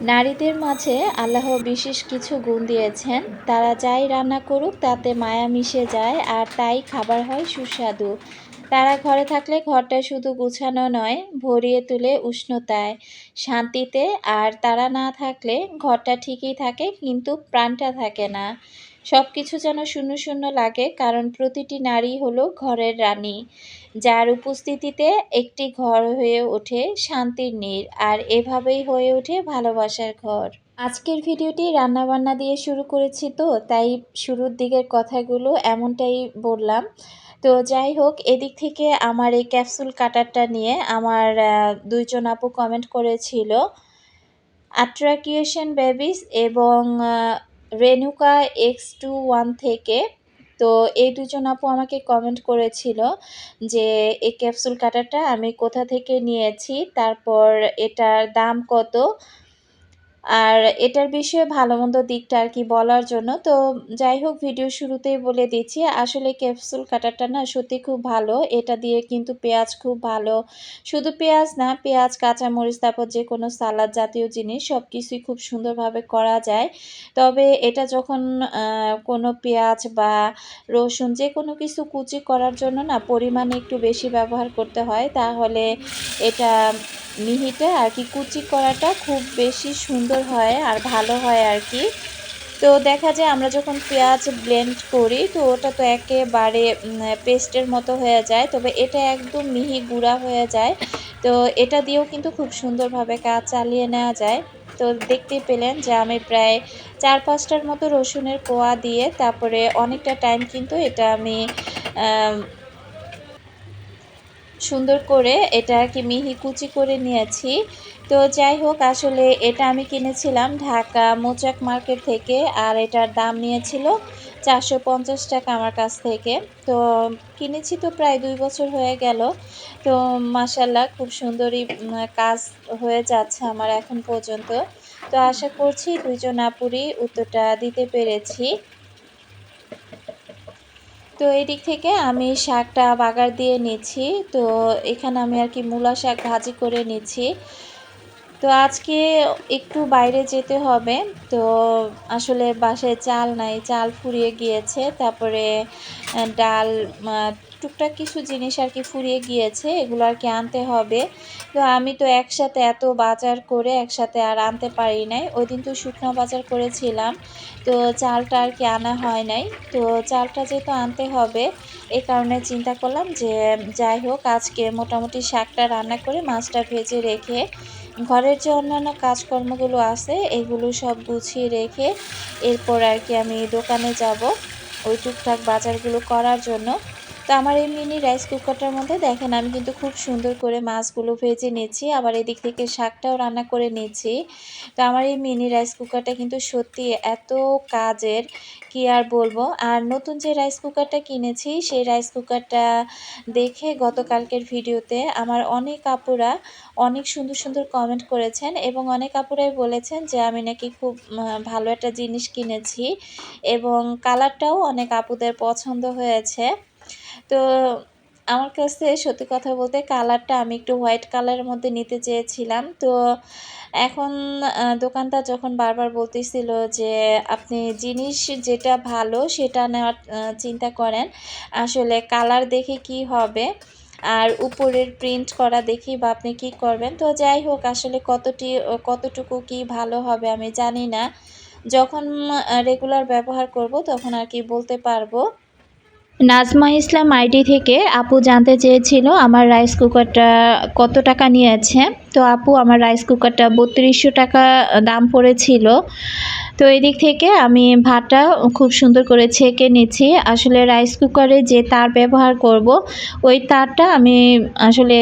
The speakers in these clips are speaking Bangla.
নারীদের মাঝে আল্লাহ বিশেষ কিছু গুণ দিয়েছেন। তারা যাই রান্না করুক, তাতে মায়া মিশে যায় আর তাই খাবার হয় সুস্বাদু। তারা ঘরে থাকলে ঘরটা শুধু গুছানো নয়, ভরিয়ে তুলে উষ্ণতায়, শান্তিতে। আর তারা না থাকলে ঘরটা ঠিকই থাকে, কিন্তু প্রাণটা থাকে না। সব কিছু যেন শূন্য শূন্য লাগে, কারণ প্রতিটি নারী হলো ঘরের রানী। যার উপস্থিতিতে একটি ঘর হয়ে ওঠে শান্তির নীড় আর এভাবেই হয়ে ওঠে ভালোবাসার ঘর। আজকের ভিডিওটি রান্নাবান্না দিয়ে শুরু করেছি তো, তাই শুরুর দিকের কথাগুলো এমনটাই বললাম। তো যাই হোক, এদিক থেকে আমার এই ক্যাপসুল কাটারটা নিয়ে আমার দুইজন আপু কমেন্ট করেছিল আট্রা ক্রিয়েশন বেবিস এবং রেনুকা এক্স টু ওয়ান থেকে, তো এই দুজন আপু আমাকে কমেন্ট করেছিল যে এই ক্যাপসুল কাটারটা আমি কোথা থেকে নিয়েছি, তারপর এটার দাম কত আর এটার বিষয়ে ভালো মন্দ দিকটা আর কি বলার জন্য। তো যাই হোক ভিডিও শুরুতেই বলে দিচ্ছি, আসলে ক্যাপসুল কাটারটা না সত্যি খুব ভালো। এটা দিয়ে কিন্তু পেঁয়াজ খুব ভালো। শুধু পেঁয়াজ না, পেঁয়াজ, কাঁচামরিচ, তারপর যে কোনো সালাদ জাতীয় জিনিস সব কিছুই খুব সুন্দরভাবে করা যায়। তবে এটা যখন কোনো পেঁয়াজ বা রসুন যে কোনো কিছু কুচি করার জন্য না পরিমাণে একটু বেশি ব্যবহার করতে হয়, তাহলে এটা মিহিটা আর কি কুচি করাটা খুব বেশি সুন্দর হয় আর ভালো হয় আর কি। তো দেখা যায় আমরা যখন পেঁয়াজ ব্লেন্ড করি, তো ওটা তো একেবারে পেস্টের মতো হয়ে যায়। তবে এটা একদম মিহি গুঁড়া হয়ে যায়। তো এটা দিয়েও কিন্তু খুব সুন্দরভাবে কাজ চালিয়ে নেওয়া যায়। তো দেখতে পেলেন যে আমি প্রায় চার পাঁচটার মতো রসুনের কোয়া দিয়ে তারপরে অনেকটা টাইম কিন্তু এটা আমি সুন্দর করে এটা কি মিহি কুচি করে নিয়েছি। তো যাই হোক, আসলে এটা আমি কিনেছিলাম ঢাকা মোচাক মার্কেট থেকে, আর এটার দাম নিয়েছিল চারশো পঞ্চাশ টাকা আমার কাছ থেকে। তো কিনেছি তো প্রায় দুই বছর হয়ে গেল। তো মাসাল্লাহ খুব সুন্দরই কাজ হয়ে যাচ্ছে আমার এখন পর্যন্ত। তো আশা করছি দুইজন আপুরি উত্তরটা দিতে পেরেছি। তো এই দিক থেকে আমি শাকটা বাগার দিয়ে নিচ্ছি। তো এখানে আমি আর কি মূলা শাক ভাজি করে নিচ্ছি। তো আজকে একটু বাইরে যেতে হবে। তো আসলে বাসায় চাল নাই, চাল ফুরিয়ে গিয়েছে, তারপরে ডাল টুকটাক কিছু জিনিস আর কি ফুরিয়ে গিয়েছে, এগুলো আর কি আনতে হবে। তো আমি তো একসাথে এত বাজার করে একসাথে আর আনতে পারি নাই। ওই দিন তো শুকনো বাজার করেছিলাম, তো চালটা আর কি আনা হয় নাই। তো চালটা যেহেতু আনতে হবে এই কারণে চিন্তা করলাম যে, যাই হোক, আজকে মোটামুটি শাকটা রান্না করে মাছটা ভেজে রেখে ঘরের যে অন্যান্য কাজকর্মগুলো আছে, এগুলো সব গুছিয়ে রেখে এরপর আর কি আমি দোকানে যাব ওই টুকটাক বাজারগুলো করার জন্য। তো আমার এই মিনি রাইস কুকারটার মধ্যে দেখেন, আমি কিন্তু খুব সুন্দর করে মাছগুলো ভেজে নিচ্ছি, আবার এদিক থেকে শাকটাও রান্না করে নিচ্ছি। তো আমার এই মিনি রাইস কুকারটা কিন্তু সত্যি এত কাজের, কি আর বলব? আর নতুন যে রাইস কুকারটা কিনেছি, সেই রাইস কুকারটা দেখে গতকালকের ভিডিওতে আমার অনেক আপুরা অনেক সুন্দর সুন্দর কমেন্ট করেছেন এবং অনেক আপুরাই বলেছেন যে আমি নাকি খুব ভালো একটা জিনিস কিনেছি এবং কালারটাও অনেক আপুদের পছন্দ হয়েছে। তো আমার কাছে সত্যি কথা বলতে কালারটা আমি একটু হোয়াইট কালারের মধ্যে নিতে চেয়েছিলাম। তো এখন দোকানদার যখন বারবার বলতেছিল যে আপনি জিনিস যেটা ভালো সেটা নেওয়ার চিন্তা করেন, আসলে কালার দেখে কি হবে আর উপরের প্রিন্ট করা দেখি বা আপনি কি করবেন। তো যাই হোক, আসলে কতটি, কতটুকু কি ভালো হবে আমি জানি না। যখন রেগুলার ব্যবহার করব তখন আর কি বলতে পারব। নাজমা ইসলাম আইডি থেকে আপু জানতে চেয়েছিল আমার রাইস কুকারটা কত টাকা নিয়েছে। তো আপু, আমার রাইস কুকারটা বত্রিশশো টাকা দাম পড়েছিল। তো এই দিক থেকে আমি ভাতটা খুব সুন্দর করে ছেঁকে নিচ্ছি। আসলে রাইস কুকারে যে তার ব্যবহার করব, ওই তারটা আমি আসলে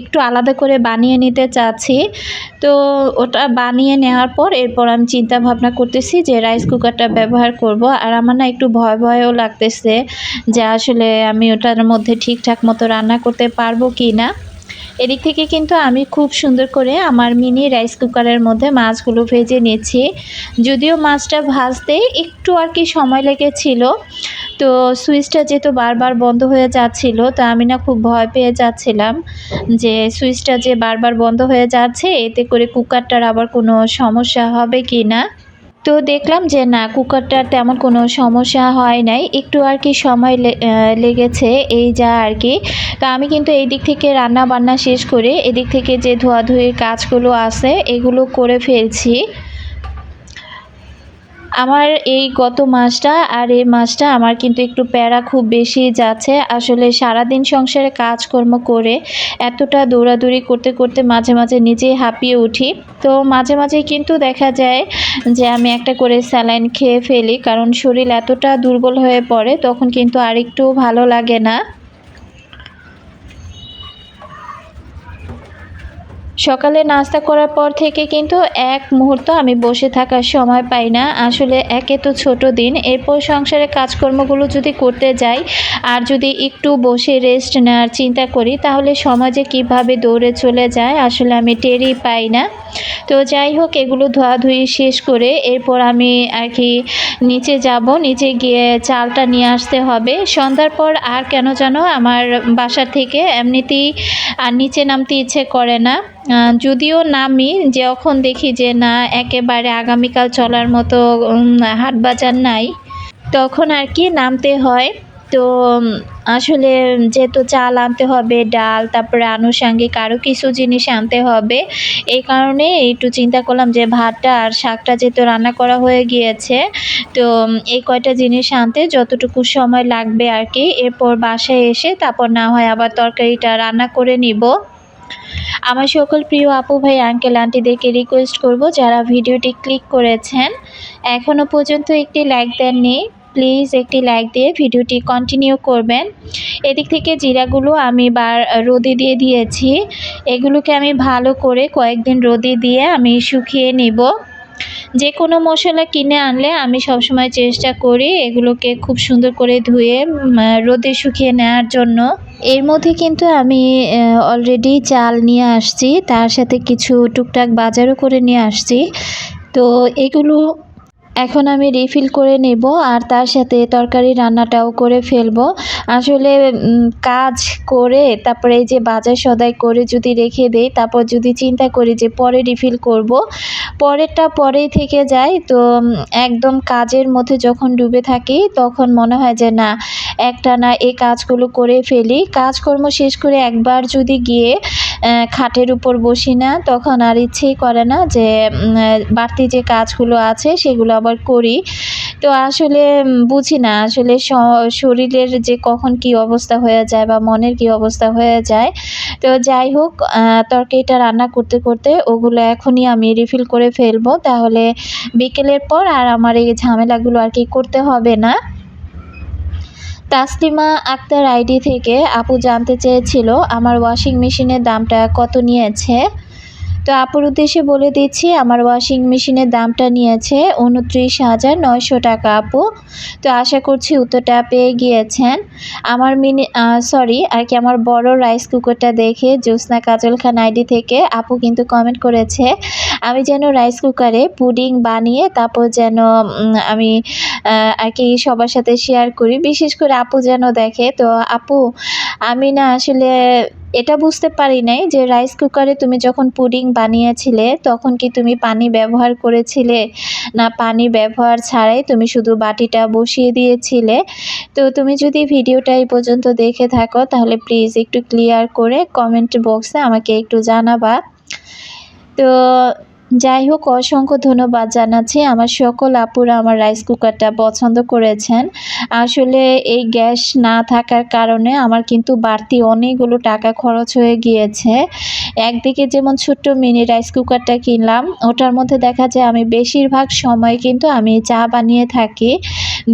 একটু আলাদা করে বানিয়ে নিতে চাচ্ছি। তো ওটা বানিয়ে নেওয়ার পর এরপর আমি চিন্তা ভাবনা করতেছি যে রাইস কুকারটা ব্যবহার করব। আর আমার না একটু ভয় ভয়ও লাগতেছে যে আসলে আমি ওটার মধ্যে ঠিকঠাক মতো রান্না করতে পারব কি না এদিক থেকে কিন্তু আমি খুব সুন্দর করে আমার মিনি রাইস কুকারের মধ্যে মাছগুলো ভেজে নিয়েছি। যদিও মাছটা ভাজতে একটু আর কি সময় লেগেছিল, তো সুইচটা যেহেতু বারবার বন্ধ হয়ে যাচ্ছিল, তো আমি না খুব ভয় পেয়ে যাচ্ছিলাম যে সুইচটা যে বারবার বন্ধ হয়ে যাচ্ছে, এতে করে কুকারটার আবার কোনো সমস্যা হবে কি না। তো দেখলাম যে না, কুকারটার তেমন কোনো সমস্যা হয় নাই। একটু আর কি সময় লেগেছে এই যা আর কি। তা আমি কিন্তু এই দিক থেকে রান্না বান্না শেষ করে এদিক থেকে যে ধোয়াধুয়ির কাজগুলো আছে, এগুলো করে ফেলছি। আমার এই গত মাসটা আর এই মাসটা আমার কিন্তু একটু প্যারা খুব বেশি যাচ্ছে। আসলে সারাদিন সংসারে কাজকর্ম করে এতটা দৌড়াদৌড়ি করতে করতে মাঝে মাঝে নিজেই হাঁপিয়ে উঠি। তো মাঝে মাঝে কিন্তু দেখা যায় যে আমি একটা করে স্যালাইন খেয়ে ফেলি, কারণ শরীর এতটা দুর্বল হয়ে পড়ে, তখন কিন্তু আর একটু ভালো লাগে না। সকালে নাস্তা করার পর থেকে কিন্তু এক মুহূর্ত আমি বসে থাকার সময় পাই না। আসলে একে তো ছোট দিন। এরপর সংসারে কাজকর্মগুলো যদি করতে যাই আর যদি একটু বসে রেস্ট নেওয়ার চিন্তা করি, তাহলে সমাজে কীভাবে দৌড়ে চলে যায় আসলে আমি টেরই পাই না। তো যাই হোক, এগুলো ধোয়াধুয়ি শেষ করে এরপর আমি আর কি নিচে যাব। নিচে গিয়ে চালটা নিয়ে আসতে হবে। সন্ধ্যার পর আর কেন যেন আমার বাসা থেকে এমনিতেই আর নিচে নামতে ইচ্ছে করে না। যদিও নামি, যখন দেখি যে না, একেবারে আগামীকাল চলার মতো হাট বাজার নাই, তখন আর কি নামতে হয়। তো আসলে যেহেতু চাল আনতে হবে, ডাল, তারপরে আনুষাঙ্গিক আরও কিছু জিনিস আনতে হবে, এই কারণে একটু চিন্তা করলাম যে ভাতটা আর শাকটা যেহেতু রান্না করা হয়ে গিয়েছে, তো এই কয়টা জিনিস আনতে যতটুকু সময় লাগবে আর কি, এরপর বাসায় এসে তারপর না হয় আবার তরকারিটা রান্না করে নিব। আমার সকল প্রিয় আপু ভাই আঙ্কেল আন্টিদেরকে রিকোয়েস্ট করব যারা ভিডিওটি ক্লিক করেছেন এখনও পর্যন্ত একটি লাইক দেননি প্লিজ একটি লাইক দিয়ে ভিডিওটি কন্টিনিউ করবেন। এদিক থেকে জিরাগুলো আমি বার রোদে দিয়ে দিয়েছি। এগুলোকে আমি ভালো করে কয়েকদিন রোদে দিয়ে আমি শুকিয়ে নিব। যে কোনো মশলা কিনে আনলে আমি সবসময় চেষ্টা করি এগুলোকে খুব সুন্দর করে ধুয়ে রোদে শুকিয়ে নেওয়ার জন্য। এর মধ্যে কিন্তু আমি অলরেডি চাল নিয়ে আসছি। তার সাথে কিছু টুকটাক বাজারও করে নিয়ে আসছি। তো এগুলো এখন আমি রিফিল করে নেব আর তার সাথে তরকারি রান্নাটাও করে ফেলব। আসলে কাজ করে, তারপরে এই যে বাজার সদাই করে যদি রেখে দেই, তারপর যদি চিন্তা করি যে পরে রিফিল করব পরেরটা পরেই থেকে যায়। তো একদম কাজের মধ্যে যখন ডুবে থাকি, তখন মনে হয় যে, না, একটা না এই কাজগুলো করে ফেলি। কাজকর্ম শেষ করে একবার যদি গিয়ে খাটের উপর বসি না, তখন আর ইচ্ছেই করে না যে বাড়তি যে কাজগুলো আছে, সেগুলো আবার করি। তো আসলে বুঝি না, আসলে শরীরের যে কখন কি অবস্থা হয়ে যায় বা মনের কি অবস্থা হয়ে যায়। তো যাই হোক তরকারিটা রান্না করতে করতে ওগুলো এখনই আমি রিফিল করে ফেলব, তাহলে বিকেলের পর আর আমার এই ঝামেলাগুলো আর কি করতে হবে না। তাসলিমা আক্তার আইডি থেকে আপু জানতে চেয়েছিল, আমার ওয়াশিং মেশিনের দামটা কত নিয়েছে? তো আপুর উদ্দেশ্যে বলে দিচ্ছি, আমার ওয়াশিং মেশিনের দামটা নিয়েছে উনত্রিশ হাজার নয়শো টাকা আপু। তো আশা করছি উত্তরটা পেয়ে গিয়েছেন। আমার মিনি সরি আর কি আমার বড় রাইস কুকারটা দেখে জ্যোৎস্না কাজল খান আইডি থেকে আপু কিন্তু কমেন্ট করেছে, আমি যেন রাইস কুকারে পুডিং বানিয়ে তারপর যেন আমি আর কি সবার সাথে শেয়ার করি। বিশেষ করে আপু যেন দেখে। তো আপু, আমি না আসলে এটা বুঝতে পারি নাই যে রাইস কুকারে তুমি যখন পুডিং বানিয়েছিলে, তখন কি তুমি পানি ব্যবহার করেছিলে? না, পানি ব্যবহার ছাড়াই তুমি শুধু বাটিটা বসিয়ে দিয়েছিলে? তো তুমি যদি ভিডিওটা এই পর্যন্ত দেখে থাকো, তাহলে প্লিজ একটু ক্লিয়ার করে কমেন্ট বক্সে আমাকে একটু জানাবা। তো যাই হোক অসংখ্য ধন্যবাদ জানাচ্ছি। আমার সকল আপুরা আমার রাইস কুকারটা পছন্দ করেছেন। আসলে এই গ্যাস না থাকার কারণে আমার কিন্তু বাড়তি অনেকগুলো টাকা খরচ হয়ে গিয়েছে। একদিকে যেমন ছোট্ট মিনি রাইস কুকারটা কিনলাম, ওটার মধ্যে দেখা যায় আমি বেশিরভাগ সময় কিন্তু আমি চা বানিয়ে থাকি।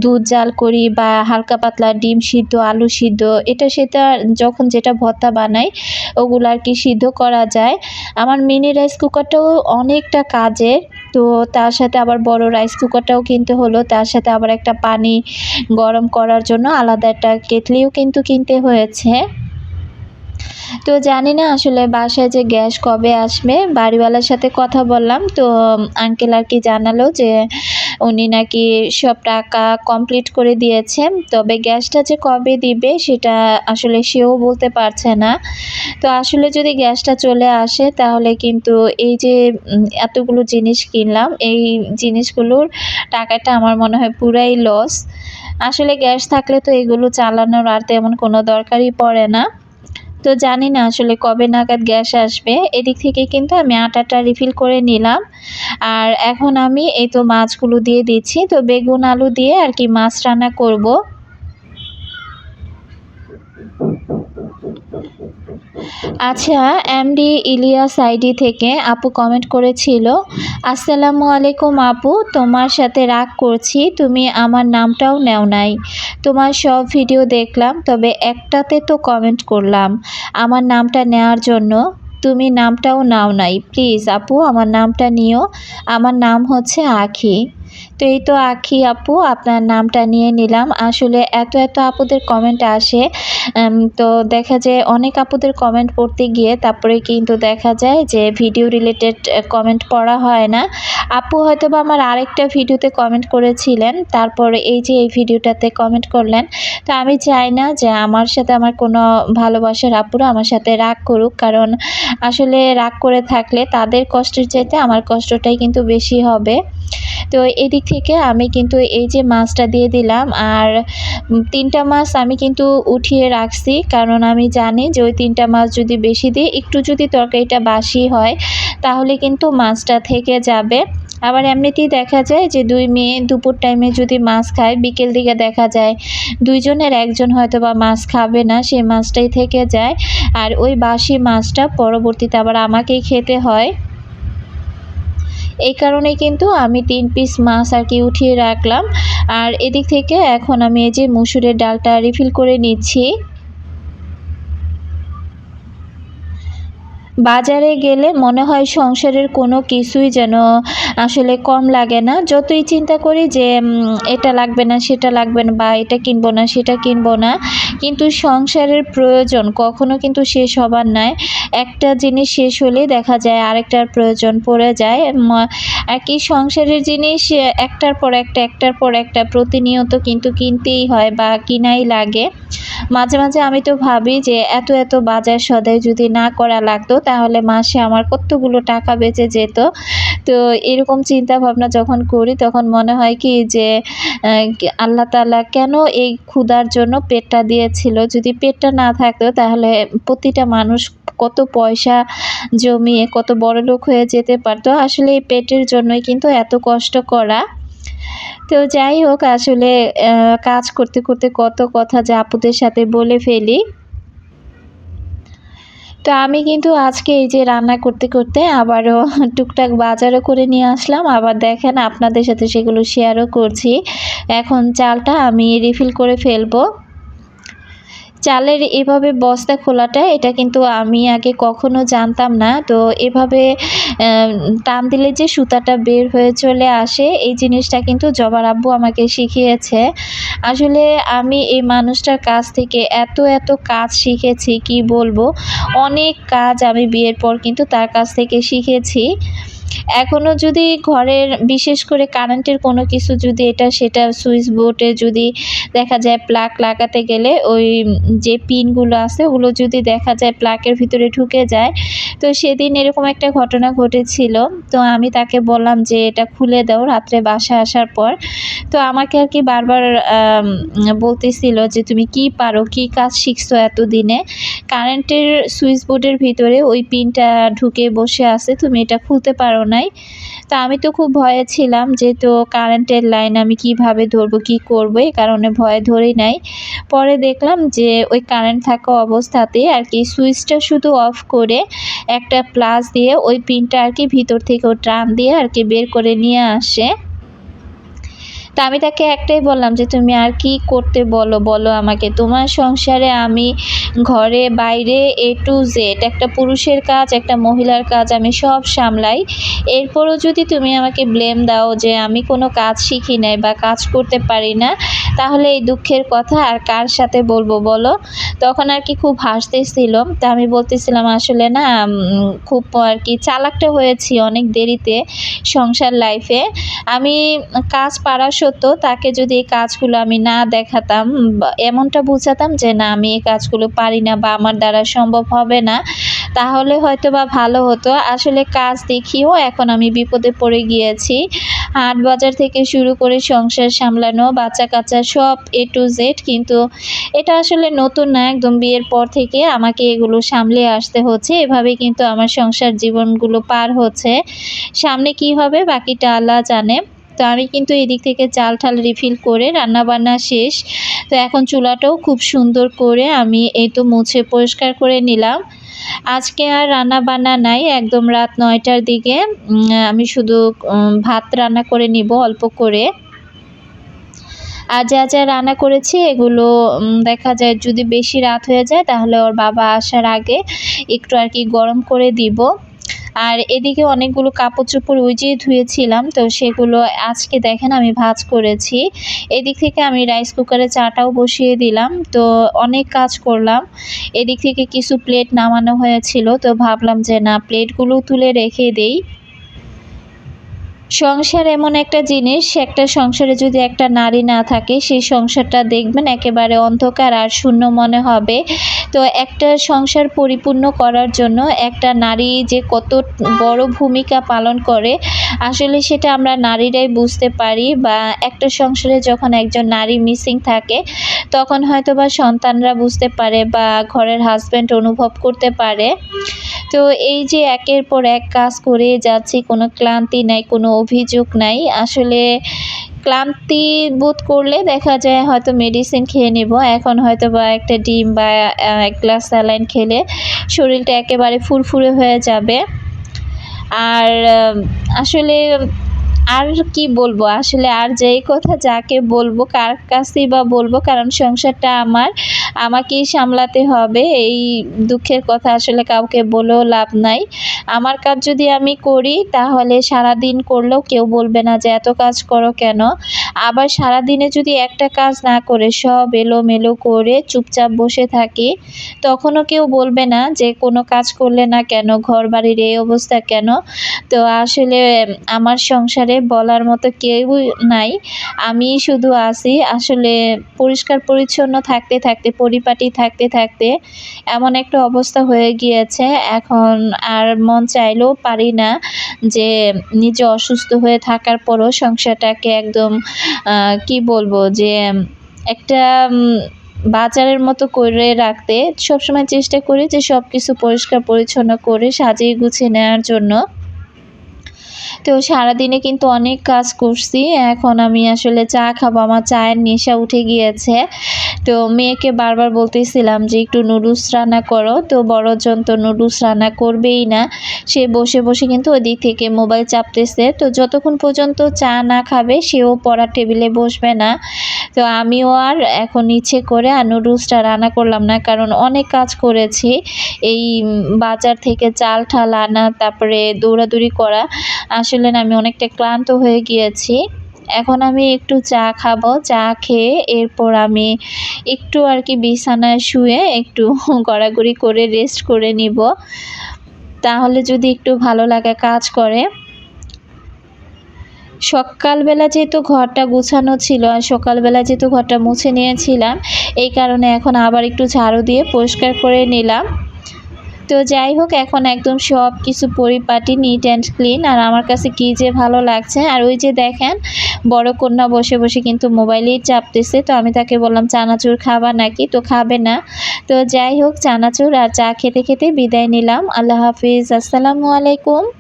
দুধ জাল করি বা হালকা পাতলা ডিম সিদ্ধ, আলু সিদ্ধ, এটা সেটা যখন যেটা ভর্তা বানাই, ওগুলো আর কি সিদ্ধ করা যায়। আমার মিনি রাইস কুকারটাও অনেকটা কাজে, তো তার সাথে আবার বড় রাইস কুকারটাও কিনতে হলো। তার সাথে আবার একটা পানি গরম করার জন্য আলাদা একটা কেটলিও কিন্তু কিনতে হয়েছে। তো জানি না আসলে বাসায় যে গ্যাস কবে আসবে, বাড়িওয়ালার সাথে কথা বললাম, তো আঙ্কেল আর কি জানালো যে উনি নাকি সব টাকা কমপ্লিট করে দিয়েছে, তবে গ্যাসটা যে কবে দিবে সেটা আসলে সেও বলতে পারছে না। তো আসলে যদি গ্যাসটা চলে আসে তাহলে কিন্তু এই যে এতগুলো জিনিস কিনলাম, এই জিনিসগুলোর টাকাটা আমার মনে হয় পুরাই লস আসলে গ্যাস থাকলে তো এগুলো চালানোর আর তেমন কোনো দরকারই পড়ে না। তো জানি না আসলে কবে নাগাদ গ্যাস আসবে। এদিক থেকে কিন্তু আমি আটাটা রিফিল করে নিলাম। আর এখন আমি এই তো মাছগুলো দিয়ে দিচ্ছি। তো বেগুন, আলু দিয়ে আর কি মাছ রান্না করব। আচ্ছা এমডি ইলিয়াস আইডি থেকে আপু কমেন্ট করেছিল, আসসালামু আলাইকুম আপু, তোমার সাথে রাগ করছি, তুমি আমার নামটাও নেও নাই। তোমার সব ভিডিও দেখলাম, তবে একটাতে তো কমেন্ট করলাম, আমার নামটা নেওয়ার জন্য তুমি নামটাও নাও নাই। প্লিজ আপু, আমার নামটা নিও, আমার নাম হচ্ছে আখি। তো এই তো আখি আপু, আপনার নামটা নিয়ে নিলাম। আসলে এত এত আপুদের কমেন্ট আসে তো দেখা যায় অনেক আপুদের কমেন্ট পড়তে গিয়ে তারপরে কিন্তু দেখা যায় যে ভিডিও রিলেটেড কমেন্ট পড়া হয় না। আপু হয়তো বা আমার আরেকটা ভিডিওতে কমেন্ট করেছিলেন, তারপরে এই যে এই ভিডিওটাতে কমেন্ট করলেন। তো আমি চাই না যে আমার সাথে আমার কোনো ভালোবাসার আপুরা আমার সাথে রাগ করুক, কারণ আসলে রাগ করে থাকলে তাদের কষ্টের চাইতে আমার কষ্টটাই কিন্তু বেশি হবে। তো এদিক থেকে আমি কিন্তু এই যে মাছটা দিয়ে দিলাম আর তিনটা মাছ আমি কিন্তু উঠিয়ে রাখছি, কারণ আমি জানি যে ওই তিনটা মাছ যদি বেশি দিই, একটু যদি তরকারিটা বাসি হয়, তাহলে কিন্তু মাছটা থেকে যাবে। আবার এমনিতেই দেখা যায় যে দুই মেয়ে দুপুর টাইমে যদি মাছ খায়, বিকেল দিকে দেখা যায় দুইজনের একজন হয়তো বা মাছ খাবে না, সেই মাছটাই থেকে যায়। আর ওই বাসি মাছটা পরবর্তীতে আবার আমাকেই খেতে হয়। এই কারণে কিন্তু আমি তিন পিস মাছ আর কি উঠিয়ে রাখলাম। আর এদিক থেকে এখন আমি এই যে মুসুরের ডালটা রিফিল করে নিচ্ছি। বাজারে গেলে মনে হয় সংসারের কোনো কিছুই যেন আসলে কম লাগে না। যতই চিন্তা করি যে এটা লাগবে না, সেটা লাগবে না বা এটা কিনবো না, সেটা কিনবো না, কিন্তু সংসারের প্রয়োজন কখনো কিন্তু শেষ হবার নয় একটা জিনিস শেষ হলেই দেখা যায় আরেকটার প্রয়োজন পড়ে যায়। আর কি সংসারের জিনিস একটার পর একটা, একটার পর একটা প্রতিনিয়ত কিন্তু কিনতেই হয় বা কিনাই লাগে। মাঝে মাঝে আমি তো ভাবি যে, এত এত বাজার সদাই যদি না করা লাগতো তাহলে মাসে আমার কতগুলো টাকা বেঁচে যেত? তো এরকম চিন্তা ভাবনা যখন করি, তখন মনে হয় কি যে আল্লাহ তালা কেন এই ক্ষুধার জন্য পেটটা দিয়েছিল? যদি পেটটা না থাকতো, তাহলে প্রতিটা মানুষ কত পয়সা জমিয়ে কত বড় লোক হয়ে যেতে পারতো। আসলে এই পেটের জন্যই কিন্তু এত কষ্ট করা। তো যাই হোক, আসলে কাজ করতে করতে কত কথা যে আপুদের সাথে বলে ফেলি। তো আমি কিন্তু আজকে এই যে রান্না করতে করতে আবারও টুকটাক বাজারও করে নিয়ে আসলাম। আবার দেখেন আপনাদের সাথে সেগুলো শেয়ারও করছি। এখন চালটা আমি রিফিল করে ফেলব। চালের এভাবে বস্তা খোলাটা, এটা কিন্তু আমি আগে কখনো জানতাম না। তো এভাবে টান দিলে যে সুতাটা বের হয়ে চলে আসে, এই জিনিসটা কিন্তু জবার আব্বু আমাকে শিখিয়েছে। আসলে আমি এই মানুষটার কাছ থেকে এত এত কাজ শিখেছি, কি বলব? অনেক কাজ আমি বিয়ের পর কিন্তু তার কাছ থেকে শিখেছি। এখনও যদি ঘরের, বিশেষ করে কারেন্টের কোনো কিছু যদি এটা, সেটা সুইচ বোর্ডে যদি দেখা যায় প্লাগ লাগাতে গেলে ওই যে পিনগুলো আছে, ওগুলো যদি দেখা যায় প্লাগের ভিতরে ঢুকে যায়, তো সেদিন এরকম একটা ঘটনা ঘটেছিল। তো আমি তাকে বললাম যে, এটা খুলে দাও রাত্রে বাসা আসার পর। তো আমাকে আর কি বারবার বলতেছিল যে, তুমি কি পারো? কি কাজ শিখছো এতদিনে? কারেন্টের সুইচ বোর্ডের ভিতরে ওই পিনটা ঢুকে বসে আছে, তুমি এটা খুলতে পারো নাই। তো আমি তো খুব ভয়ে ছিলাম যেহেতু কারেন্টের লাইন আমি কীভাবে ধরবো, কি করব এই কারণে ভয়ে ধরি নাই। পরে দেখলাম যে ওই কারেন্ট থাকা অবস্থাতে আর কি সুইচটা শুধু অফ করে একটা প্লাস দিয়ে ওই পিনটা আর কি ভিতর থেকে ও ট্রান দিয়ে আর কি বের করে নিয়ে আসে। তো আমি তাকে একটাই বললাম যে, তুমি আর কি করতে বলো? বলো আমাকে। তোমার সংসারে আমি ঘরে বাইরে এ টু জেড একটা পুরুষের কাজ, একটা মহিলার কাজ আমি সব সামলাই। এরপরও যদি তুমি আমাকে ব্লেম দাও যে, আমি কোনো কাজ শিখি নাই বা কাজ করতে পারি না, তাহলে এই দুঃখের কথা আর কার সাথে বলব বলো? তখন আর কি খুব হাসতেছিল তা আমি বলতেছিলাম, আসলে না খুব আর কি চালাকটা হয়েছি অনেক দেরিতে সংসার লাইফে আমি কাজ পারা সত্ত্বেও তাকে যদি এই কাজগুলো আমি না দেখাতাম এমনটা বোঝাতাম যে না, আমি এই কাজগুলো পারি না বা আমার দ্বারা সম্ভব হবে না, তাহলে হয়তো বা ভালো হতো। আসলে কাজ দেখিয়েও এখন আমি বিপদে পড়ে গিয়েছি। হাট বাজার থেকে শুরু করে সংসার সামলানো বাচ্চা কাচ্চা সব এ টু জেড কিন্তু এটা আসলে নতুন না, একদম বিয়ের পর থেকে আমাকে এগুলো সামলে আসতে হচ্ছে। এভাবে কিন্তু আমার সংসার জীবনগুলো পার হচ্ছে। সামনে কি হবে, বাকিটা আল্লাহ জানে। তো আমি কিন্তু এদিক থেকে চাল ঠাল রিফিল করে রান্না বান্না শেষ। তো এখন চুলাটাও খুব সুন্দর করে আমি এই তো মুছে পরিষ্কার করে নিলাম। আজকে আর রান্না বান্না নাই, একদম রাত নয়টার দিকে। আমি শুধু ভাত রান্না করে নিব অল্প করে। আর যা যা রান্না করেছি এগুলো দেখা যায় যদি বেশি রাত হয়ে যায় তাহলে ওর বাবা আসার আগে একটু আর কি গরম করে দিব। আর এদিকে অনেকগুলো কাপড় চোপড় ওই যে ধুয়েছিলাম, তো সেগুলো আজকে দেখেন আমি ভাজ করেছি। এদিক থেকে আমি রাইস কুকারে চাটাও বসিয়ে দিলাম, তো অনেক কাজ করলাম। এদিক থেকে কিছু প্লেট নামানো হয়েছিল, তো ভাবলাম যে না, প্লেটগুলো তুলে রেখে দেই। সংসার এমন একটা জিনিস, একটা সংসারে যদি একটা নারী না থাকে, সেই সংসারটা দেখবেন একেবারে অন্ধকার আর শূন্য মনে হবে। তো একটা সংসার পরিপূর্ণ করার জন্য একটা নারী যে কত বড় ভূমিকা পালন করে, আসলে সেটা আমরা নারীরাই বুঝতে পারি বা একটা সংসারে যখন একজন নারী মিসিং থাকে, তখন হয়তো বা সন্তানরা বুঝতে পারে বা ঘরের হাজব্যান্ড অনুভব করতে পারে। তো এই যে একের পর এক কাজ করে যাচ্ছি, কোনো ক্লান্তি নাই, কোনো অভিযোগ নাই। আসলে ক্লান্তি বোধ করলে দেখা যায় হয়তো মেডিসিন খেয়ে নেব। এখন হয়তো বা একটা ডিম বা এক গ্লাস স্যালাইন খেলে শরীরটা একেবারে ফুরফুরে হয়ে যাবে। আর আসলে আর কি বলব? আসলে আর যেই কথা যাকে বলব, কার কাছেই বা বলব, কারণ সংসারটা আমার, আমাকেই সামলাতে হবে। এই দুঃখের কথা আসলে কাউকে বলেও লাভ নাই। আমার কাজ যদি আমি করি, তাহলে সারা দিন করলেও কেউ বলবে না যে, এত কাজ করো কেন? আবার সারা দিনে যদি একটা কাজ না করে, সব এলোমেলো করে চুপচাপ বসে থাকি, তখনও কেউ বলবে না যে, কোনো কাজ করলে না কেন? ঘর বাড়ির এই অবস্থা কেন? তো আসলে, আমার সংসারে বলার মতো কেউই নাই। আমি শুধু আছি। আসলে পরিষ্কার পরিচ্ছন্ন থাকতে থাকতে, পরিপাটি থাকতে থাকতে এমন একটা অবস্থা হয়ে গিয়েছে। এখন আর মন চাইলেও পারি না যে নিজে অসুস্থ হয়ে থাকার পরও সংসারটাকে একদম কি বলব যে একটা বাজারের মতো করে রাখতে, সবসময় চেষ্টা করি যে সব কিছু পরিষ্কার পরিচ্ছন্ন করে সাজিয়ে গুছিয়ে নেওয়ার জন্য। তো সারাদিনে কিন্তু অনেক কাজ করছি। এখন আমি আসলে চা খাব। আমার চায়ের নেশা উঠে গিয়েছে। তো মেয়েকে বারবার বলতেছিলাম যে একটু নুডলস রান্না করো। তো বড়জন তো নুডলস রান্না করবেই না। সে বসে বসে কিন্তু ওই দিক থেকে মোবাইল চাপতেছে। তো যতক্ষণ পর্যন্ত চা না খাবে, সেও পড়ার টেবিলে বসবে না। তো আমিও আর এখন ইচ্ছে করে আর নুডলসটা রান্না করলাম না। কারণ অনেক কাজ করেছি। এই বাজার থেকে চাল ঠাল আনা, তারপরে দৌড়াদৌড়ি করা। আসলে না, আমি অনেকটা ক্লান্ত হয়ে গিয়েছি। এখন আমি একটু চা খাব, চা খেয়ে এরপর আমি একটু আর কি বিছানায় শুয়ে একটু গড়াগড়ি করে রেস্ট করে নিব। তাহলে যদি একটু ভালো লাগা কাজ করে। সকালবেলা যেহেতু ঘরটা গুছানো ছিল আর সকালবেলা যেহেতু ঘরটা মুছে নিয়েছিলাম, এই কারণে এখন আবার একটু ঝাড়ু দিয়ে পরিষ্কার করে নিলাম। তো যাই হোক, এখন একদম সব কিছু পরিপাটি নিট অ্যান্ড ক্লিন আর আমার কাছে কী যে ভালো লাগছে, আর ওই যে দেখেন, বড় কন্যা বসে বসে কিন্তু মোবাইলেই চাপতেছে। তো আমি তাকে বললাম, চানাচুর খাবা নাকি? তো খাবে না। তো যাই হোক, চানাচুর, আর চা খেতে খেতে বিদায় নিলাম। আল্লাহ হাফিজ। আসসালামু আলাইকুম।